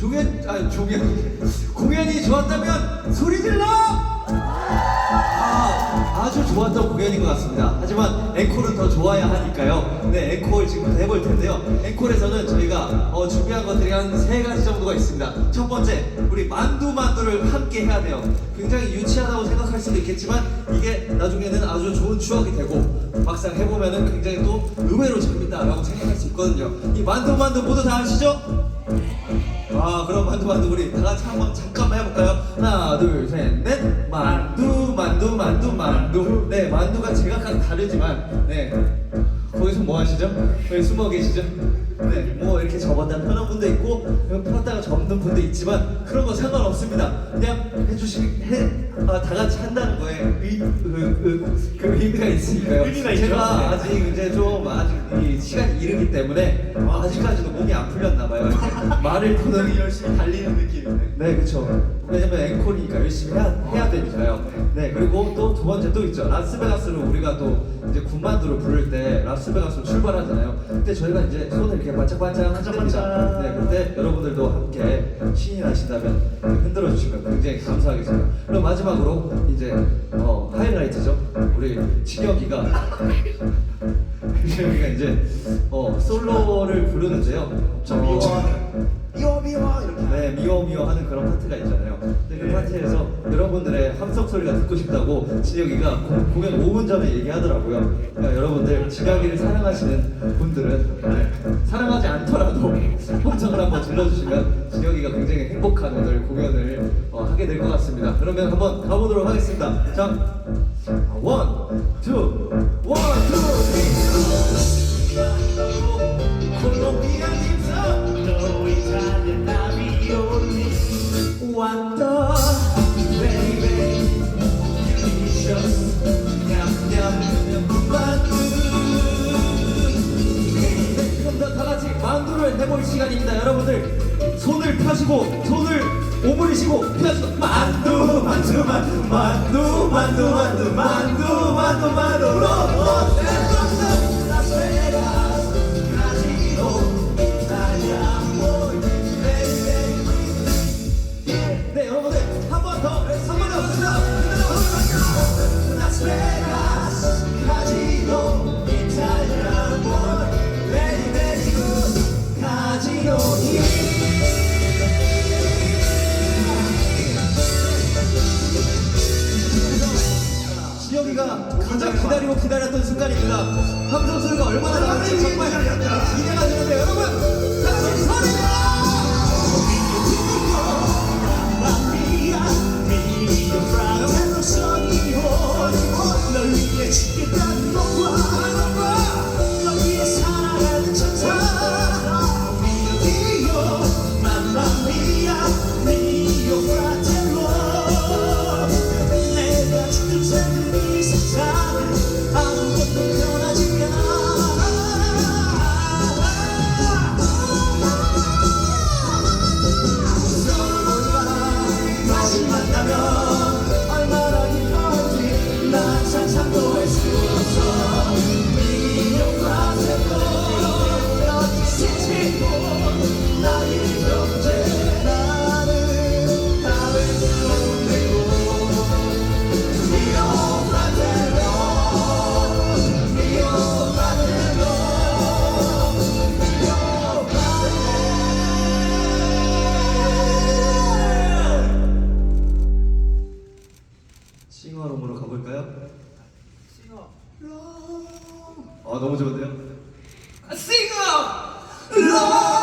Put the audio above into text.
종연, 아, 종연. 공연이 좋았다면 소리 질러! 아, 아주 좋았던 공연인 것 같습니다. 하지만 앵콜은 더 좋아야 하니까요. 네, 앵콜 지금부터 해볼 텐데요. 앵콜에서는 저희가 어, 준비한 것들이 한 세 가지 정도가 있습니다. 첫 번째, 우리 만두 만두를 함께 해야 돼요. 굉장히 유치하다고 생각할 수도 있겠지만 이게 나중에는 아주 좋은 추억이 되고 막상 해보면은 굉장히 또 의외로 재밌다라고 생각할 수 있거든요. 이 만두 만두 모두 다 아시죠? 아 그럼 만두 만두 우리 다 같이 한번 잠깐만 해볼까요? 하나 둘 셋 넷 만두 만두 만두 만두 네 만두가 제각각 다르지만 네 거기서 뭐 하시죠? 거기 숨어 계시죠? 네 뭐 이렇게 접었다 펴는 분도 있고 폈다가 접는 분도 있지만 그런 거 상관없습니다 그냥 해주시 해 다 같이 한다는 거에 의, 그, 그, 그 의미가 있으니까요 의미가 있죠. 제가 네. 아직 이제 좀 아직 이 시간이 이르기 때문에 아직까지도 몸이 안 풀렸나 봐요 말을 굉장히 열심히 달리는 느낌이네. 네, 그렇죠. 왜냐면 앵콜이니까 열심히 해야, 해야 되니까요. 네, 그리고 또 두 번째 또 있죠. 라스베가스로 우리가 또 이제 군만두를 부를 때 라스베가스로 출발하잖아요. 그때 저희가 이제 손을 이렇게 반짝반짝 흔듭니다. 네, 그때 여러분들도 함께 신이 나신다면 흔들어 주시면 굉장히 감사하겠습니다. 그럼 마지막 으로 이제 어, 하이라이트죠. 우리 진혁이가 진혁이가 이제 어, 솔로를 부르는데요. 저 어, 미워하는 미워 미워 이렇게. 네, 미워 미워 하는 그런 파트가 있잖아요. 근데 그 네. 파트에서 여러분들의 함성 소리가 듣고 싶다고 진혁이가 고- 공연 5분 전에 얘기하더라고요. 그러니까 여러분들 진혁이를 사랑하시는 분들은 네, 사랑하지 않더라도 함성을 한번 질러주시면 진혁이가 굉장히 행복한 오늘 공연을 어, 하게 될 것 같습니다. 그러면 한번 가보도록 하겠습니다. 자, 원, 투, 원, 왔다 baby delicious 냠냠냠 만두 그럼 다- 다 같이 만두를 해볼 시간입니다 여러분들 손을 펴시고 손을 오므리시고 펴시고 만두 만두 만두 만두 만두 만두 만두 만두 만두 라스베가 가 가장 기다리고 기다렸던 순간입니다 함성 소리가 얼마나 나올지 정말 기대가 되는데 여러분 다 같이 소리 질러! 싱어롱으로 가볼까요? 싱어 롱. 아 너무 좋은데요? 싱어 롱.